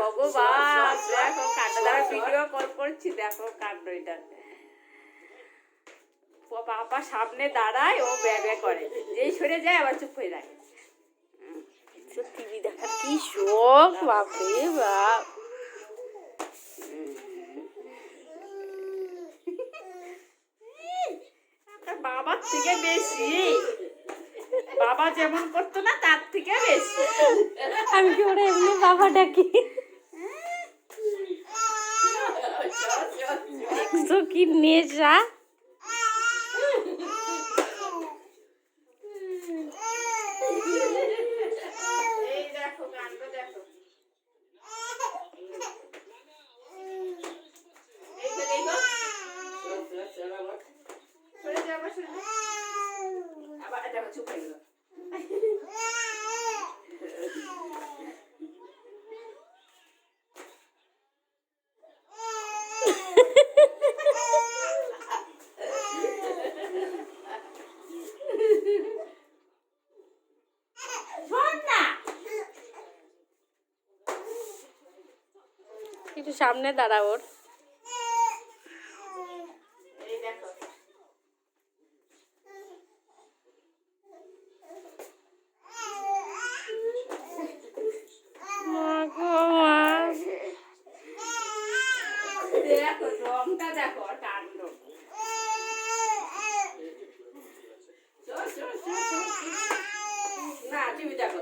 ভগবান। দেখো দ্বারা ভিডিও কল করছি দেখো কাণ্ড এটা। বাবা সামনে দাঁড়ায় ও ব্যাবে করে। যেই সরে যায় আবার চুপ হয়ে যায় টিভি দেখার কি শোক বাপরে বাপ। বাবার থেকে বেশি। বাবা যেমন করতো না তার থেকে বেশি। আমি কি ওরা এমনি বাবা ডাকি? দেখছ কি নেশা আবার আবার চুপ হয়ে গেল। একটু সামনে দাঁড়া ওর। দেখো না টিভি দেখো